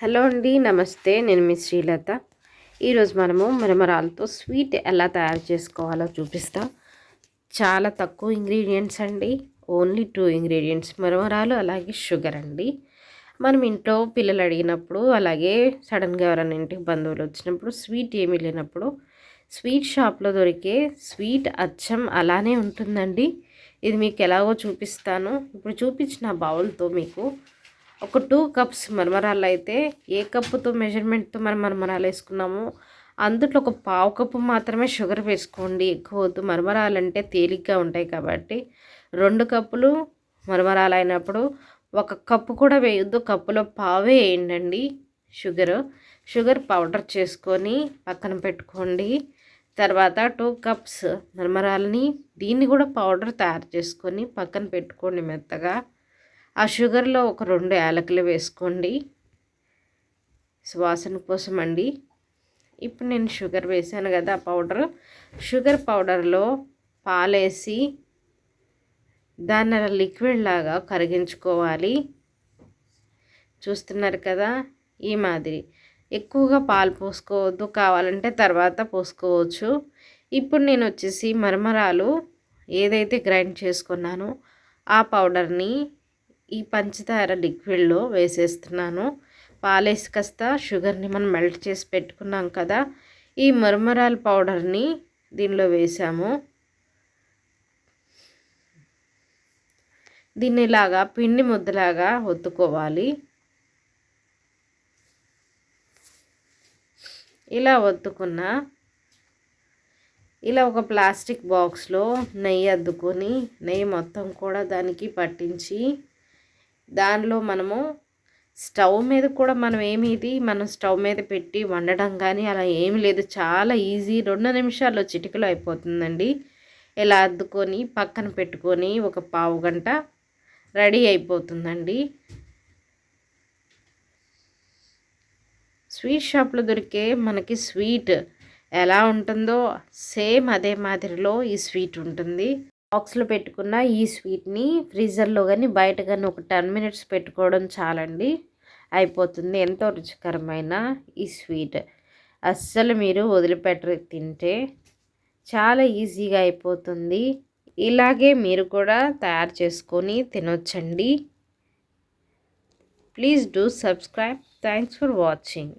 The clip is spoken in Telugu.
హలో అండి నమస్తే. నేను మీ శ్రీలత. ఈరోజు మనము మరమరాలతో స్వీట్ ఎలా తయారు చేసుకోవాలో చూపిస్తా. చాలా తక్కువ ఇంగ్రీడియంట్స్ అండి. Only two ingredients. మరమరాలు అలాగే షుగర్ అండి. మనం ఇంట్లో పిల్లలు అడిగినప్పుడు అలాగే సడన్గా ఎవరైనా ఇంటికి బంధువులు వచ్చినప్పుడు స్వీట్ ఏమీ లేనప్పుడు స్వీట్ షాప్లో దొరికే స్వీట్ అచ్చం అలానే ఉంటుందండి. ఇది మీకు ఎలాగో చూపిస్తాను. ఇప్పుడు చూపించిన బౌల్తో మీకు ఒక టూ కప్స్ మరమరాలు అయితే ఏ కప్పుతో మెజర్మెంట్తో మనం మరమరాలు వేసుకున్నామో అందులో ఒక పావు కప్పు మాత్రమే షుగర్ వేసుకోండి. ఎక్కువ వద్దు. మరమరాలు అంటే తేలిగ్గా ఉంటాయి కాబట్టి రెండు కప్పులు మరమరాలు అయినప్పుడు ఒక కప్పు కూడా వేయొద్దు. కప్పులో పావే వేయండి షుగర్. షుగర్ పౌడర్ చేసుకొని పక్కన పెట్టుకోండి. తర్వాత టూ కప్స్ మరమరాలని దీన్ని కూడా పౌడర్ తయారు చేసుకొని పక్కన పెట్టుకోండి మెత్తగా. ఆ షుగర్లో ఒక రెండు యాలకులు వేసుకోండి. సువాసన కోసం అండి ఇప్పుడు నేను షుగర్ వేసాను కదా పౌడర్. షుగర్ పౌడర్లో పాలేసి దాన్ని అలా లిక్విడ్ లాగా కరిగించుకోవాలి. చూస్తున్నారు కదా ఈ మాదిరి. ఎక్కువగా పాలు పోసుకోవద్దు కావాలంటే తర్వాత పోసుకోవచ్చు. ఇప్పుడు నేను వచ్చేసి మరమరాలు ఏదైతే గ్రైండ్ చేసుకున్నానో ఆ పౌడర్ని ఈ పంచదార లిక్విడ్లో వేసేస్తున్నాను. పాలేసి కాస్త షుగర్ని మనం మెల్ట్ చేసి పెట్టుకున్నాం కదా ఈ మరమరాల పౌడర్ని దీనిలో వేసాము. దీన్ని ఇలాగా పిండి ముద్దలాగా ఒత్తుకోవాలి. ఇలా ఒత్తుకున్న ఇలా ఒక ప్లాస్టిక్ బాక్స్లో నెయ్యి అద్దుకొని నెయ్యి మొత్తం కూడా దానికి పట్టించి దానిలో మనము స్టవ్ మీద కూడా మనం ఏమిది మనం స్టవ్ మీద పెట్టి వండడం కానీ అలా ఏమి లేదు. చాలా ఈజీ. రెండు నిమిషాల్లో చిటికలో అయిపోతుందండి. ఇలా అద్దుకొని పక్కన పెట్టుకొని ఒక పావు గంట రెడీ అయిపోతుందండి. స్వీట్ షాప్లో దొరికే మనకి స్వీట్ ఎలా ఉంటుందో సేమ్ అదే మాదిరిలో ఈ స్వీట్ ఉంటుంది. బాక్స్లో పెట్టుకున్న ఈ స్వీట్ని ఫ్రీజర్లో కానీ బయట కానీ ఒక టెన్ మినిట్స్ పెట్టుకోవడం చాలండి. అయిపోతుంది. ఎంతో రుచికరమైన ఈ స్వీట్. అస్సలు మీరు వదిలిపెట్టరు తింటే. చాలా ఈజీగా అయిపోతుంది. ఇలాగే మీరు కూడా తయారు చేసుకొని తినొచ్చండి. Please do subscribe. Thanks for watching.